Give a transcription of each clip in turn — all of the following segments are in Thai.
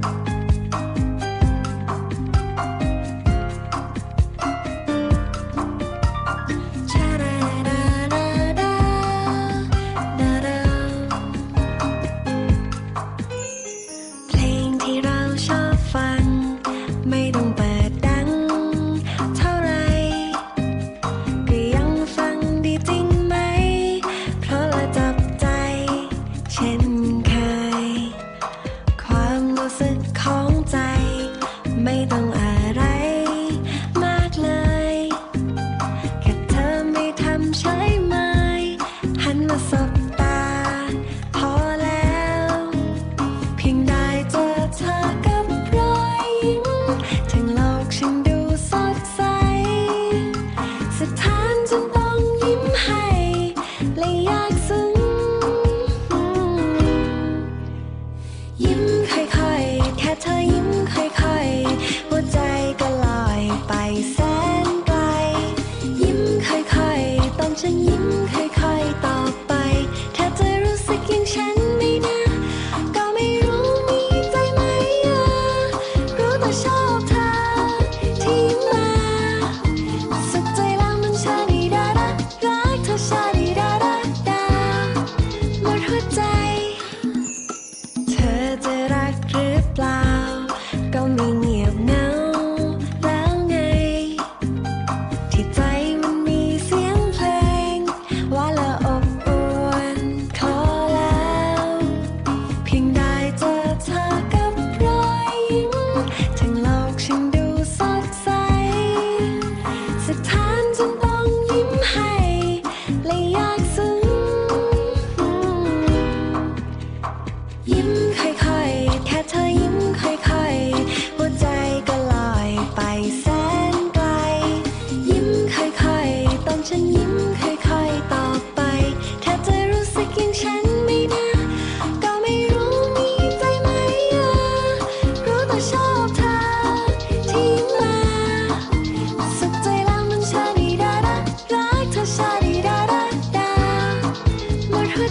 Bye. ค่อยๆ แค่เธอยิ้มค่อยๆ หัวใจก็ลอยไปแสนไกล ยิ้มค่อยๆ ต้องฉันยิ้มค่อยๆ ต่อไป เธอจะรู้สึกอย่างฉันไหมนะ ก็ไม่รู้มีใจไหมรู้แต่ชอบเธอที่มา สุดใจแล้มันชาดีดารักรักเธอชาดีดารักดาหมดหัวใจ เพี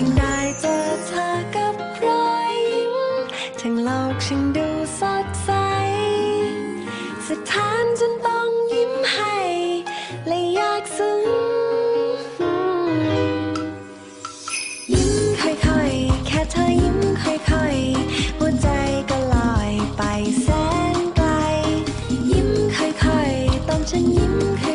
ยงได้เจอเธอกับรอยยิ้มทั้งโลกฉันดูสดใส สถานจน 情掩起